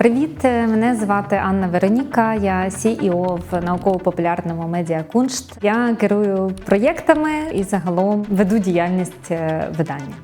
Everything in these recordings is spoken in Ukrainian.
Привіт, мене звати Анна Вероніка. Я CEO в науково-популярному медіа Куншт. Я керую проєктами і загалом веду діяльність е, видання.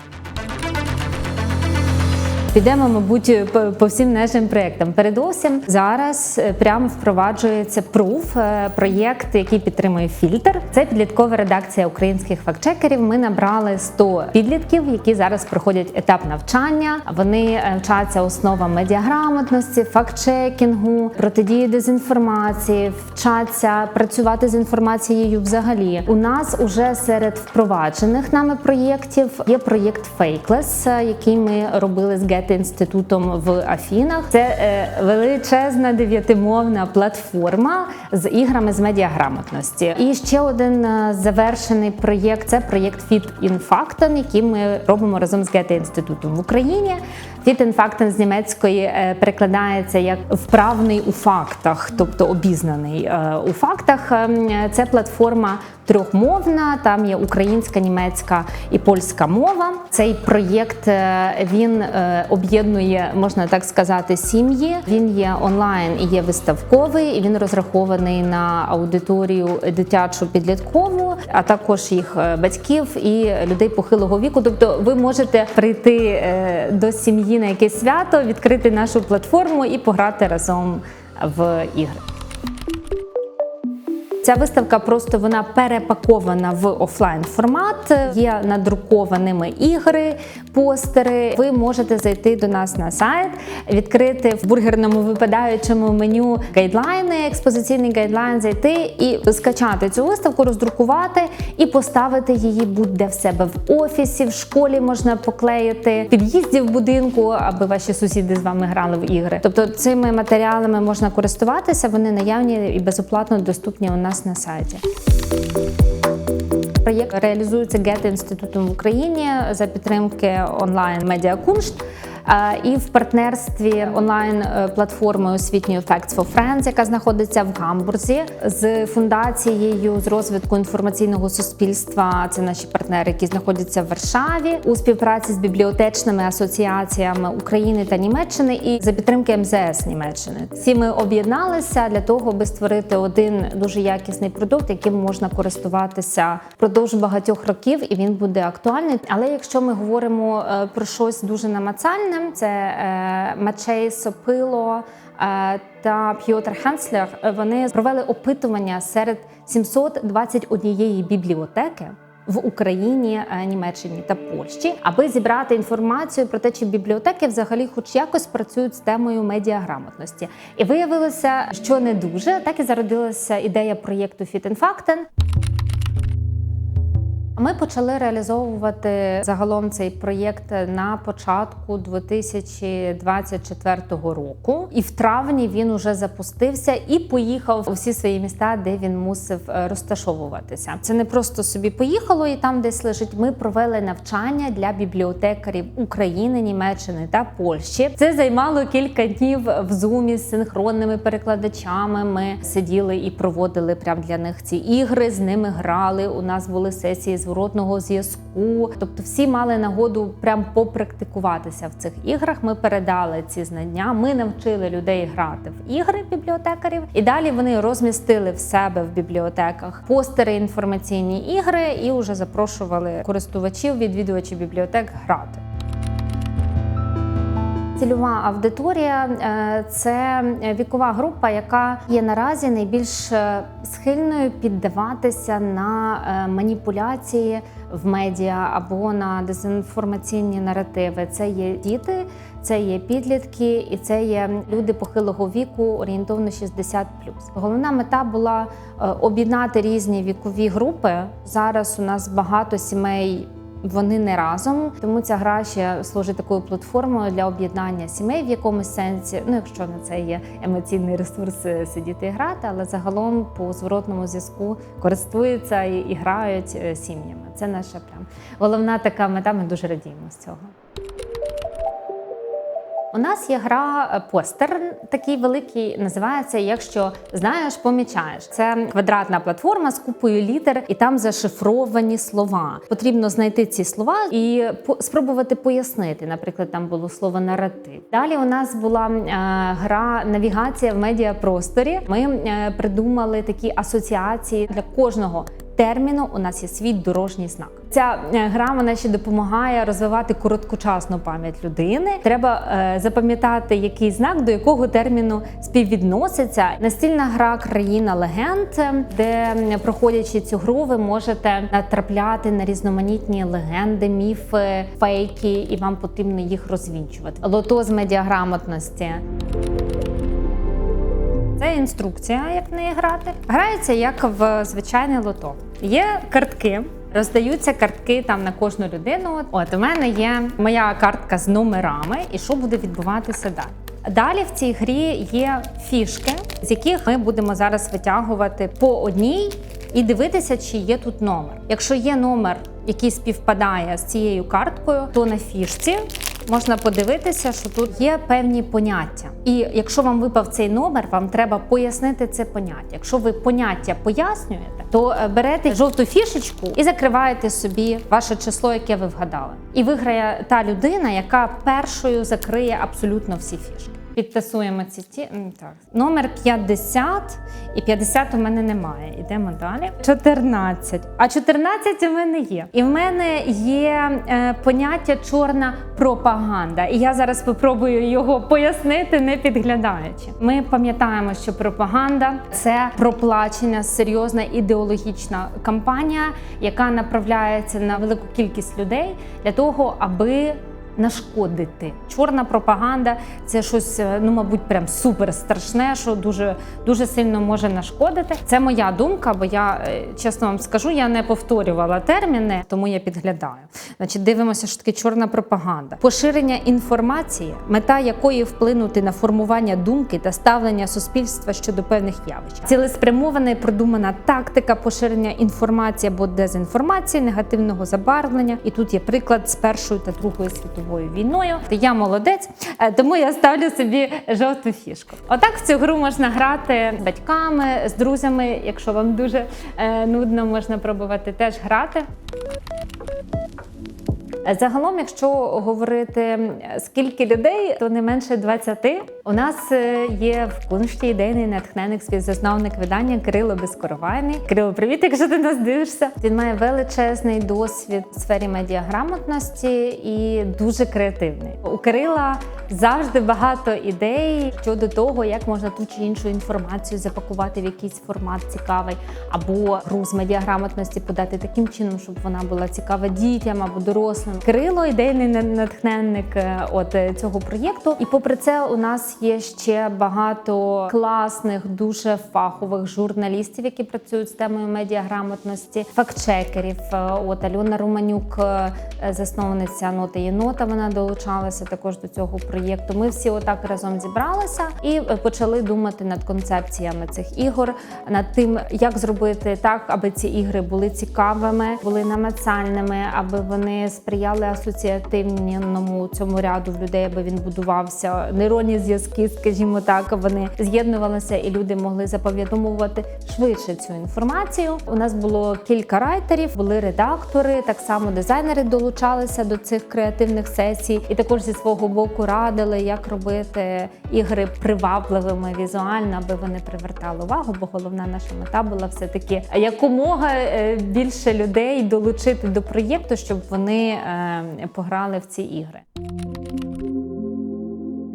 Підемо, мабуть, по, всім нашим проєктам. Передусім зараз е, прямо впроваджується пруф проєкт, який підтримує фільтр. Це підліткова редакція українських фактчекерів. Ми набрали 100 підлітків, які зараз проходять етап навчання. Вони е, вчаться основам медіаграмотності, фактчекінгу, протидії дезінформації, вчаться працювати з інформацією. Взагалі, у нас уже серед впроваджених нами проєктів є проєкт Fakeless, який ми робили з Get інститутом в Афінах. Це е, величезна дев'ятимовна платформа з іграми з медіаграмотності. І ще один е, завершений проєкт це проєкт Fit in Facton, який ми робимо разом з Гете інститутом в Україні. Fit in з німецької е, перекладається як вправний у фактах, тобто обізнаний у фактах. Ем, це платформа трьохмовна. Там є українська, німецька і польська мова. Цей проєкт він об'єднує, можна так сказати, сім'ї. Він є онлайн і є виставковий. і Він розрахований на аудиторію дитячу підліткову, а також їх е, батьків і людей похилого віку. Тобто, ви можете прийти е, до сім'ї на якесь свято, відкрити нашу платформу і пограти разом в ігри. Ця виставка просто вона перепакована в офлайн формат. Є надрукованими ігри, постери. Ви можете зайти до нас на сайт, відкрити в бургерному випадаючому меню гайдлайни, експозиційний гайдлайн, зайти і скачати цю виставку, роздрукувати і поставити її будь-де в себе в офісі, в школі можна поклеїти, в під'їзді в будинку, аби ваші сусіди з вами грали в ігри. Тобто цими матеріалами можна користуватися, вони наявні і безоплатно доступні у нас нас на сайті. Проєкт реалізується Гет інститутом в Україні за підтримки онлайн медіа Куншт і в партнерстві онлайн е, освітньої Facts for Friends, яка знаходиться в Гамбурзі, з фундацією з розвитку інформаційного суспільства. Це наші партнери, які знаходяться в Варшаві у співпраці з бібліотечними асоціаціями України та Німеччини і за підтримки МЗС Німеччини. Всі ми об'єдналися для того, аби створити один дуже якісний продукт, яким можна користуватися впродовж багатьох років, і він буде актуальний. Але якщо ми говоримо е, про щось дуже намацальне ним це е, Мачей Сопило е, та П'єтр Хенслер. Вони провели опитування серед 721 бібліотеки. В Україні, е, Німеччині та Польщі, аби зібрати інформацію про те, чи бібліотеки взагалі, хоч якось працюють з темою медіаграмотності, і виявилося, що не дуже так і зародилася ідея проєкту Facten. Ми почали реалізовувати загалом цей проєкт на початку 2024 року, і в травні він уже запустився і поїхав у всі свої міста, де він мусив е, розташовуватися. Це не просто собі поїхало і там десь лежить. Ми провели навчання для бібліотекарів України, Німеччини та Польщі. Це займало кілька днів в зумі з синхронними перекладачами. Ми сиділи і проводили прямо для них ці ігри. З ними грали. У нас були сесії з зворотного зв'язку. Тобто, всі мали нагоду прям попрактикуватися в цих іграх. Ми передали ці знання. Ми навчили людей грати в ігри бібліотекарів, і далі вони розмістили в себе в бібліотеках постери інформаційні ігри і вже запрошували користувачів, відвідувачів бібліотек грати. Цільова аудиторія е, це вікова група, яка є наразі найбільш е, схильною піддаватися на е, маніпуляції в медіа або на дезінформаційні наративи. Це є діти, це є підлітки, і це є люди похилого віку, орієнтовно 60+. Головна мета була об'єднати різні вікові групи. Зараз у нас багато сімей. Вони не разом, тому ця гра ще служить такою платформою для об'єднання сімей в якомусь сенсі. Ну, якщо на це є емоційний ресурс е, сидіти і грати, але загалом по зворотному зв'язку користуються і, грають е, сім'ями. Це наша прям головна така мета. Ми дуже радіємо з цього. У нас є гра е, постер, такий великий, називається Якщо знаєш, помічаєш. Це квадратна платформа з купою літер, і там зашифровані слова. Потрібно знайти ці слова і спробувати пояснити. Наприклад, там було слово наратив. Далі у нас була е, гра навігація в медіапросторі. Ми е, придумали такі асоціації для кожного терміну у нас є свій дорожній знак. Ця е, гра вона ще допомагає розвивати короткочасну пам'ять людини. Треба е, запам'ятати, який знак до якого терміну співвідноситься. Настільна гра країна легенд, е, де проходячи цю гру, ви можете натрапляти на різноманітні легенди, міфи, фейки, і вам потрібно їх розвінчувати. Лото з медіаграмотності. Це інструкція, як в неї грати. Грається як в звичайне лото. Є картки. Роздаються картки там на кожну людину. От у мене є моя картка з номерами, і що буде відбуватися далі. Далі в цій грі є фішки, з яких ми будемо зараз витягувати по одній і дивитися, чи є тут номер. Якщо є номер, який співпадає з цією карткою, то на фішці можна подивитися, що тут є певні поняття. І якщо вам випав цей номер, вам треба пояснити це поняття. Якщо ви поняття пояснюєте, то е, берете жовту фішечку і закриваєте собі ваше число, яке ви вгадали. І виграє та людина, яка першою закриє абсолютно всі фішки. Підтасуємо ці ті. Так. Номер 50 і 50 у мене немає. Ідемо далі. 14. А 14 у мене є. І в мене є е, поняття чорна пропаганда. І я зараз спробую його пояснити, не підглядаючи. Ми пам'ятаємо, що пропаганда це проплачена серйозна ідеологічна кампанія, яка направляється на велику кількість людей для того, аби нашкодити. Чорна пропаганда це щось, е, ну мабуть, прям супер страшне, що дуже дуже сильно може нашкодити. Це моя думка, бо я е, чесно вам скажу, я не повторювала терміни, тому я підглядаю. Значить, дивимося, що таке чорна пропаганда. Поширення інформації, мета якої вплинути на формування думки та ставлення суспільства щодо певних явищ. Цілеспрямована і продумана тактика поширення інформації або дезінформації, негативного забарвлення. І тут є приклад з першою та другою світовою війною. Я молодець, е, тому я ставлю собі жовту фішку. Отак в цю гру можна грати з батьками, з друзями. Якщо вам дуже е, нудно, можна пробувати теж грати. Загалом, якщо говорити скільки людей, то не менше 20. У нас е, є в куншті ідейний натхненник, співзасновник видання Кирило Безкоровайний. Кирило, привіт, якщо ти нас дивишся. Він має величезний досвід в сфері медіаграмотності і дуже креативний. У Кирила завжди багато ідей щодо того, як можна ту чи іншу інформацію запакувати в якийсь формат цікавий, або гру медіаграмотності подати таким чином, щоб вона була цікава дітям або дорослим. Кирило ідейний на- натхненник е, от е, цього проєкту. І попри це, у нас є ще багато класних, дуже фахових журналістів, які працюють з темою медіаграмотності, фактчекерів. Е, От Альона Романюк, е, засновниця ноти єнота. Вона долучалася також до цього проєкту. Ми всі отак разом зібралися і е, почали думати над концепціями цих ігор, над тим, як зробити так, аби ці ігри були цікавими, були намацальними, аби вони сприяли асоціативному цьому ряду в людей, аби він будувався. Нейронні зв'язки, скажімо так, вони з'єднувалися, і люди могли запам'ятовувати швидше цю інформацію. У нас було кілька райтерів, були редактори, так само дизайнери долучалися до цих креативних сесій, і також зі свого боку радили, як робити ігри привабливими візуально, аби вони привертали увагу. Бо головна наша мета була все таки якомога е, більше людей долучити до проєкту, щоб вони е, пограли в ці ігри.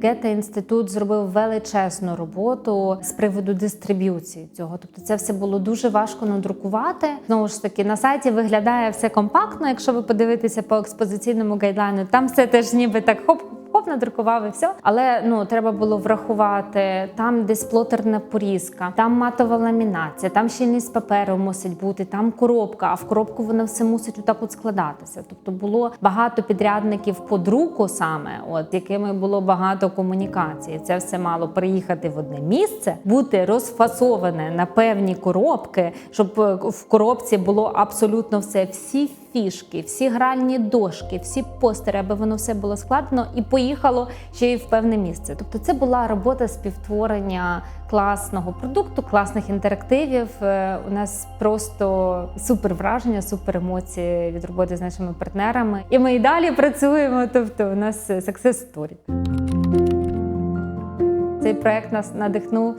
Гета інститут зробив величезну роботу з приводу дистриб'юції цього. Тобто, це все було дуже важко надрукувати. Знову ж таки, на сайті виглядає все компактно. Якщо ви подивитеся по експозиційному гайдлайну, там все теж ніби так хоп. Хоп, надрукував і все. Але ну треба було врахувати там десь плотерна порізка, там матова ламінація, там щільність паперу мусить бути, там коробка, а в коробку воно все мусить отак от складатися. Тобто було багато підрядників по друку саме, от якими було багато комунікації. Це все мало приїхати в одне місце, бути розфасоване на певні коробки, щоб е, в коробці було абсолютно все. Всі фішки, всі гральні дошки, всі постери, аби воно все було складено і поїхало ще й в певне місце. Тобто, це була робота співтворення класного продукту, класних інтерактивів. Е, У нас просто супер враження, супер емоції від роботи з нашими партнерами. І ми і далі працюємо. Тобто, у нас е, success story. Цей проект нас надихнув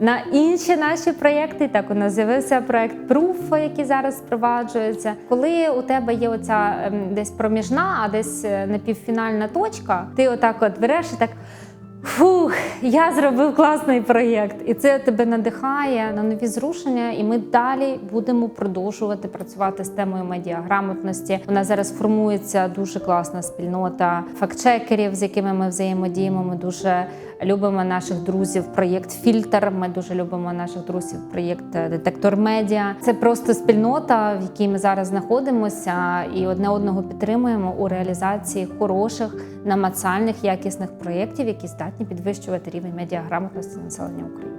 на інші наші проєкти. Так у нас з'явився проект Proof, який зараз впроваджується. Коли у тебе є оця ем, десь проміжна, а десь е, напівфінальна точка, ти отак от береш і так. Фух, я зробив класний проєкт, і це тебе надихає на нові зрушення. І ми далі будемо продовжувати працювати з темою медіаграмотності. У нас зараз формується дуже класна спільнота фактчекерів, з якими ми взаємодіємо. Ми дуже любимо наших друзів. Проєкт Фільтр. Ми дуже любимо наших друзів. Проєкт е, Детектор Медіа. Це просто спільнота, в якій ми зараз знаходимося, і одне одного підтримуємо у реалізації хороших, намацальних, якісних проєктів, які здатні підвищувати рівень медіаграмотності населення України.